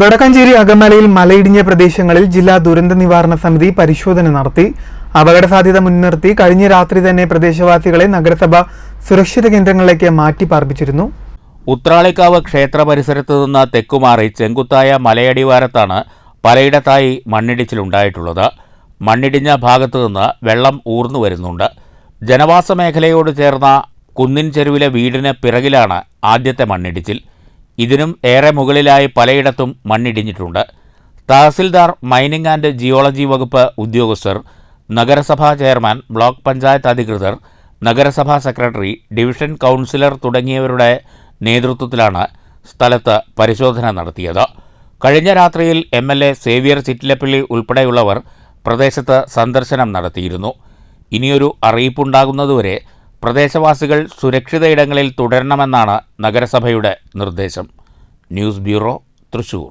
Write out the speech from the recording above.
വടക്കഞ്ചേരി അകമലയിൽ മലയിടിഞ്ഞ പ്രദേശങ്ങളിൽ ജില്ലാ ദുരന്ത നിവാരണ സമിതി പരിശോധന നടത്തി. അപകട സാധ്യത മുൻനിർത്തി കഴിഞ്ഞ രാത്രി തന്നെ പ്രദേശവാസികളെ നഗരസഭ സുരക്ഷിത കേന്ദ്രങ്ങളിലേക്ക് മാറ്റി പാർപ്പിച്ചിരുന്നു ഉത്രാളിക്കാവ് ക്ഷേത്ര പരിസരത്ത് നിന്ന് തെക്കുമാറി ചെങ്കുത്തായ മലയടിവാരത്താണ് പലയിടത്തായി മണ്ണിടിച്ചിലുണ്ടായിട്ടുള്ളത്. മണ്ണിടിഞ്ഞ ഭാഗത്തു നിന്ന് വെള്ളം ഊർന്നു വരുന്നുണ്ട്. ജനവാസ മേഖലയോട് ചേർന്ന കുന്നിൻ ചെരുവിലെ വീടിന് പിറകിലാണ് ആദ്യത്തെ മണ്ണിടിച്ചിൽ. ഇതിനും ഏറെ മുകളിലായി പലയിടത്തും മണ്ണിടിഞ്ഞിട്ടുണ്ട്. തഹസിൽദാർ മൈനിങ് ആൻഡ് ജിയോളജി വകുപ്പ് ഉദ്യോഗസ്ഥർ നഗരസഭാ ചെയർമാൻ ബ്ലോക്ക് പഞ്ചായത്ത് അധികൃതർ നഗരസഭാ സെക്രട്ടറി ഡിവിഷൻ കൗൺസിലർ തുടങ്ങിയവരുടെ നേതൃത്വത്തിലാണ് സ്ഥലത്ത് പരിശോധന നടത്തിയത്. കഴിഞ്ഞ രാത്രിയിൽ M L A Xavier Chittilappilly ഉൾപ്പെടെയുള്ളവർ പ്രദേശത്ത് സന്ദർശനം നടത്തിയിരുന്നു. ഇനിയൊരു അറിയിപ്പുണ്ടാകുന്നതുവരെ പ്രദേശവാസികൾ സുരക്ഷിത ഇടങ്ങളിൽ തുടരണമെന്നാണ് നഗരസഭയുടെ നിർദ്ദേശം. News bureau Thrissur.